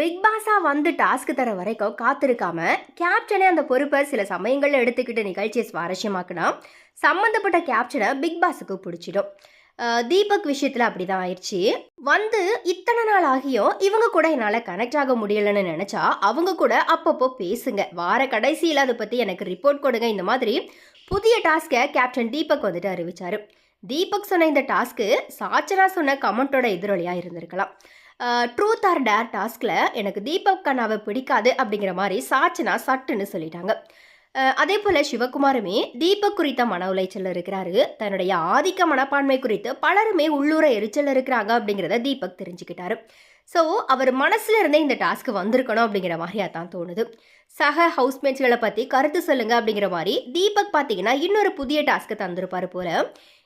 Big பாஸா வந்து task தர வரைக்கும் காத்திருக்காம கேப்டனே அந்த பொறுப்பை சில சமயங்களில் எடுத்துக்கிட்டு நிகழ்ச்சியை சுவாரஸ்யமாக்குனா சம்மந்தப்பட்ட கேப்டனை பிக் பாஸுக்கு பிடிச்சிடும். தீபக் விஷயத்தில் அப்படி தான் ஆயிடுச்சு. வந்து இத்தனை நாள் ஆகியும் இவங்க கூட என்னால் கனெக்ட் ஆக முடியலன்னு நினச்சா அவங்க கூட அப்பப்போ பேசுங்க. வார கடைசியில் அதை பற்றி எனக்கு ரிப்போர்ட் கொடுங்க. இந்த மாதிரி புதிய டாஸ்க்கை கேப்டன் தீபக் வந்துட்டு அறிவிச்சாரு. தீபக் சொன்ன இந்த டாஸ்க்கு சாச்சனா சொன்ன கமெண்ட்டோட எதிரொலியாக இருந்திருக்கலாம். ட்ரூத் ஆர் டேர் டாஸ்கில் எனக்கு தீபக் கண்ணாவை பிடிக்காது அப்படிங்கிற மாதிரி சாச்சினா சட்டுன்னு சொல்லிட்டாங்க. அதே போல் சிவகுமாருமே தீபக் குறித்த மன உளைச்சல் இருக்கிறாரு. தன்னுடைய ஆதிக்க மனப்பான்மை குறித்து பலருமே உள்ளூர எரிச்சல் இருக்கிறாங்க அப்படிங்கிறத தீபக் தெரிஞ்சுக்கிட்டாரு. ஸோ அவர் மனசுல இருந்தே இந்த டாஸ்க்கு வந்திருக்கணும் அப்படிங்கிற மாதிரியா தான் தோணுது. சக ஹவுஸ்மேட்ஸ்களை பற்றி கருத்து சொல்லுங்க அப்படிங்கிற மாதிரி தீபக் பார்த்தீங்கன்னா இன்னொரு புதிய டாஸ்க்கு தந்திருப்பாரு போல.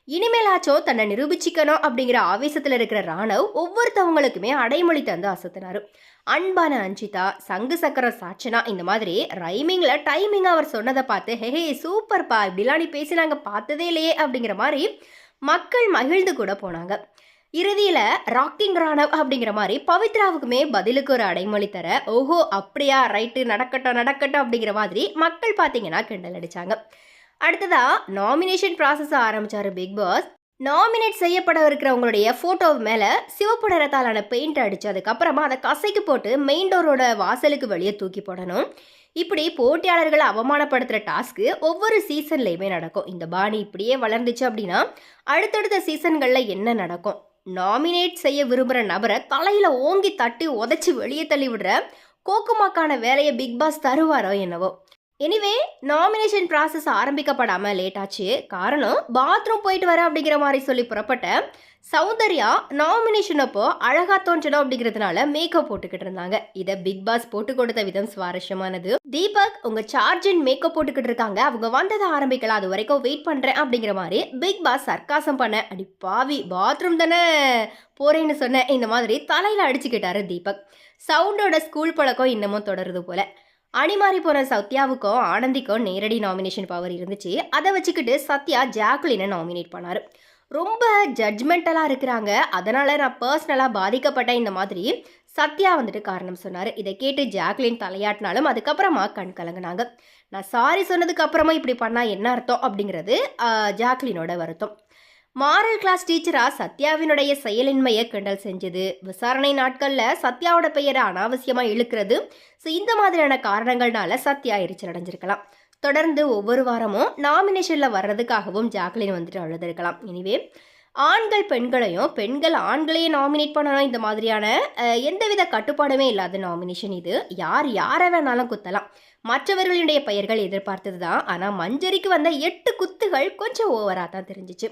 இனிமேலாச்சோ தன்னை நிரூபிச்சிக்கணும் அப்படிங்கிற ஆவேசத்தில் இருக்கிற ராணவ் ஒவ்வொருத்தவங்களுக்குமே அடைமொழி தந்து அசத்தினார். அன்பான அஞ்சிதா சங்கு சக்கர சாட்சனா இந்த மாதிரி ரைமிங்கில் டைமிங் அவர் சொன்னதை பார்த்து ஹே சூப்பர்ப்பா இப்படிலாம் நீ பேசி நாங்கள் பார்த்ததே இல்லையே அப்படிங்கிற மாதிரி மக்கள் மகிழ்ந்து கூட போனாங்க. இறுதியில் ராக்கிங் ராணவ் அப்படிங்கிற மாதிரி பவித்ராவுக்குமே பதிலுக்கு ஒரு அடைமொழி தர ஓஹோ அப்படியா ரைட்டு நடக்கட்டும் நடக்கட்டும் அப்படிங்கிற மாதிரி மக்கள் பார்த்தீங்கன்னா கிண்டல் அடித்தாங்க அடுத்ததா நாமினேஷன் ப்ராசஸ் ஆரம்பிச்சாரு பிக் பாஸ் நாமினேட் செய்யப்பட இருக்கிறவங்களுடைய ஃபோட்டோ மேலே சிவப்பு நிறத்தாலான பெயிண்ட் அடிச்சு அதுக்கப்புறமா அதை கசைக்கு போட்டு மெயின் டோரோட வாசலுக்கு வெளியே தூக்கி போடணும். இப்படி போட்டியாளர்களை அவமானப்படுத்துகிற டாஸ்க்கு ஒவ்வொரு சீசன்லேயுமே நடக்கும். இந்த பாணி இப்படியே வளர்ந்துச்சு அப்படின்னா அடுத்தடுத்த சீசன்களில் என்ன நடக்கும்? நாமினேட் செய்ய விரும்புகிற நபரை தலையில் ஓங்கி தட்டி உதச்சி வெளியே தள்ளி விடுற கோக்குமாக்கான வேலையை பிக் பாஸ் தருவாரோ என்னவோ? எனிவே நாமினேஷன் ப்ராசஸ் ஆரம்பிக்கப்படாமல் லேட் ஆச்சு. காரணம் பாத்ரூம் போயிட்டு வர அப்படிங்கிற மாதிரி சொல்லி புறப்பட்ட சௌந்தர்யா நாமினேஷன் அப்போ அழகா தோன்றணும் அப்படிங்கிறதுனால மேக்கப் போட்டுக்கிட்டு இருந்தாங்க. இதை பிக் பாஸ் போட்டு கொடுத்த விதம் சுவாரஸ்யமானது. தீபக் உங்க சார்ஜின் மேக்கப் போட்டுக்கிட்டு இருக்காங்க. அவங்க வந்ததை ஆரம்பிக்கலாம். அது வரைக்கும் வெயிட் பண்றேன் அப்படிங்கிற மாதிரி பிக் பாஸ் சர்க்காசம் பண்ண அடி பாவி பாத்ரூம் தானே போறேன்னு சொன்ன. இந்த மாதிரி தலையில அடிச்சுக்கிட்டாரு தீபக். சவுண்டோட ஸ்கூல் பழக்கம் இன்னமும் தொடருது போல. அணிமாறி போன சத்யாவுக்கும் ஆனந்திக்கும் நேரடி நாமினேஷன் பவர் இருந்துச்சு. அதை வச்சுக்கிட்டு சத்யா ஜாக்குலினை நாமினேட் பண்ணார். ரொம்ப ஜட்ஜ்மெண்டலாக இருக்கிறாங்க. அதனால் நான் பர்சனலாக பாதிக்கப்பட்ட இந்த மாதிரி சத்யா வந்துட்டு காரணம் சொன்னார். இதை கேட்டு ஜாக்லின் தலையாட்டினாலும் அதுக்கப்புறமா கண் கலங்கினாங்க. நான் சாரி சொன்னதுக்கு அப்புறமா இப்படி பண்ணால் என்ன அர்த்தம் அப்படிங்கிறது ஜாக்லினோட வருத்தம். மாரல் கிளாஸ் டீச்சரா சத்யாவினுடைய செயலின்மையை கிண்டல் செஞ்சது. விசாரணை நாட்களில் சத்யாவோட பெயரை அனாவசியமாக இழுக்கிறது. ஸோ இந்த மாதிரியான காரணங்கள்னால சத்யா எரிச்சல் அடைஞ்சிருக்கலாம். தொடர்ந்து ஒவ்வொரு வாரமும் நாமினேஷனில் வர்றதுக்காகவும் ஜாக்லின் வந்துட்டு அழுதுருக்கலாம். எனிவே ஆண்கள் பெண்களையும் பெண்கள் ஆண்களையும் நாமினேட் பண்ணணும். இந்த மாதிரியான எந்தவித கட்டுப்பாடுமே இல்லாத நாமினேஷன் இது. யார் யாரை வேணாலும் குத்தலாம். மற்றவர்களுடைய பெயர்கள் எதிர்பார்த்தது தான் ஆனால் மஞ்சரிக்கு வந்த எட்டு குத்துகள் கொஞ்சம் ஓவராக தான் தெரிஞ்சிச்சு.